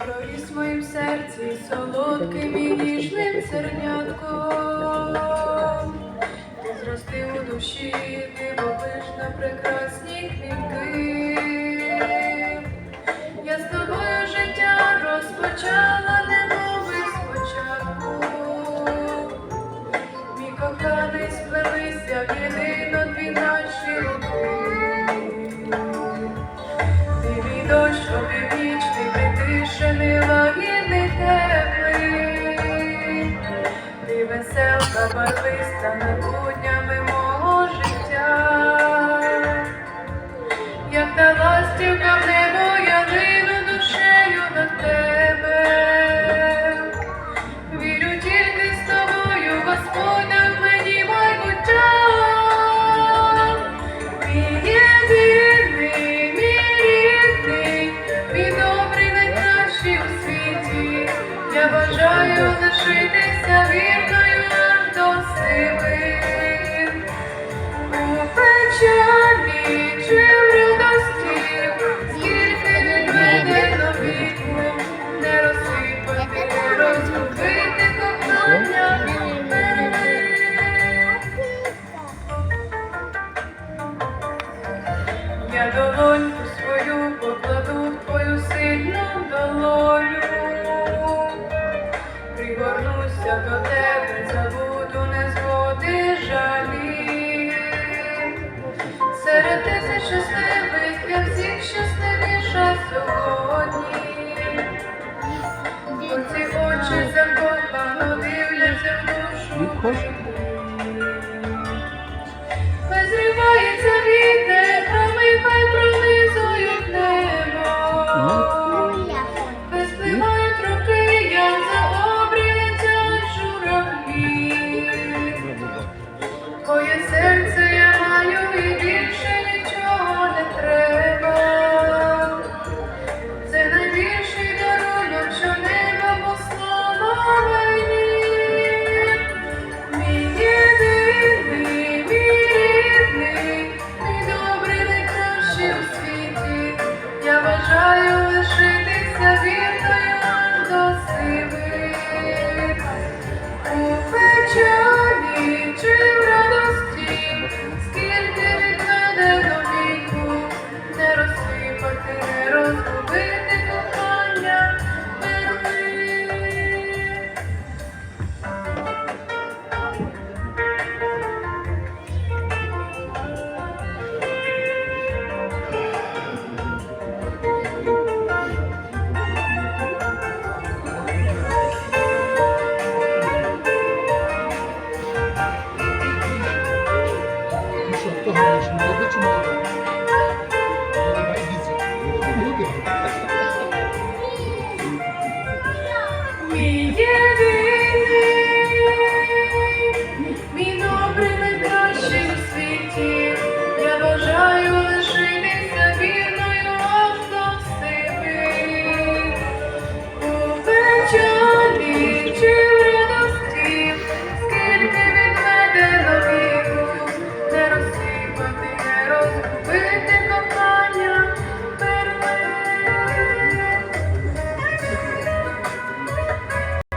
проріс в моїм серці солодким і ніжним сернятком. Ти зрости у душі, ти мовиш на прекрасні квітки. Я з тобою життя розпочала, немови спочатку. Мій коханий сплелися в єдино дві наші руки. Ти мій дощ, обі притишений, лагідний, теплий. Ти веселка, барвиста набуднями мого життя. Як та ластівка в небо, я долоньку свою покладу в твою сильну долоню, пригорнуся до тебе, забуду незгоди жалі. Серед тисяч щасливих я всіх щасливіша сьогодні. Оці очі закохано дивляться в душу.